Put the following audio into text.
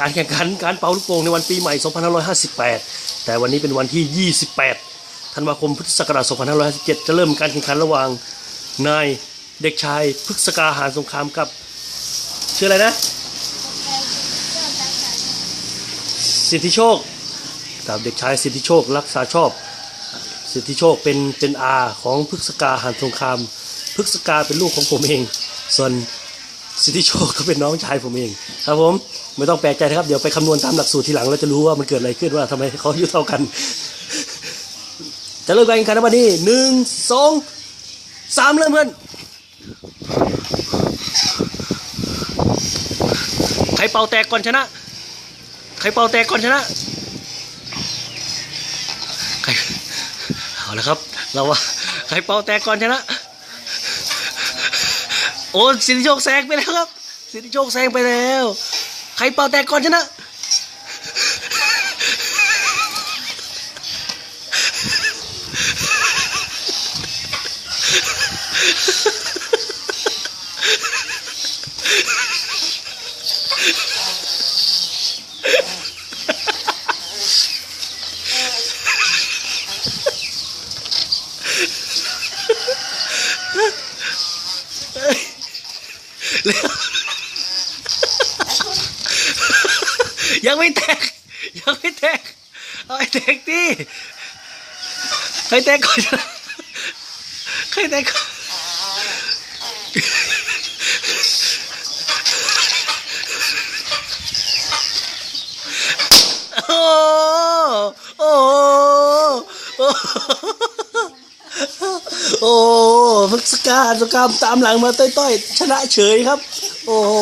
การแข่งขันการเป่าลูกโป่งในวันปีใหม่ 2558 แต่วันนี้เป็นวันที่ 28 ธันวาคมพุทธศักราช 2557 จะเริ่มการแข่งขันระหว่างนายเด็กชายพฤกษกาหารสงครามกับชื่ออะไรนะสิทธิโชคกับเด็กชายสิทธิโชครักษาชอบ สิทธิโชคเป็นเป็นอาของพฤกษกาหารสงครามพฤกษกาเป็นลูกของผมเอง ส่วน สิทธิโชคก็เป็นน้องชายผมเอง ครับผมไม่ต้องแปลกใจนะครับ เดี๋ยวไปคำนวณตามหลักสูตรทีหลังเราจะรู้ว่ามันเกิดอะไรขึ้นว่าทำไมเขาอายุเท่ากัน จะเริ่มการแข่งขันวันนี้หนึ่งสองสามเริ่มเพื่อนใครเป่าแตกก่อนชนะใครเป่าแตกก่อนชนะใครเอาละครับ เราว่าใครเป่าแตกก่อนชนะ โอ้สิริโชคแซงไปแล้วครับ สิริโชคแซงไปแล้ว ใครเป่าแตกก่อนชนะ ยังไม่แตก ยังไม่แตก เอาไอ้แตกดิใครแตกก่อนใครแตกก่อนโอ้โอ้โอ้ โอ้พึกษกาสกามตามหลังมาต้อยๆชนะเฉยครับ โอ้โห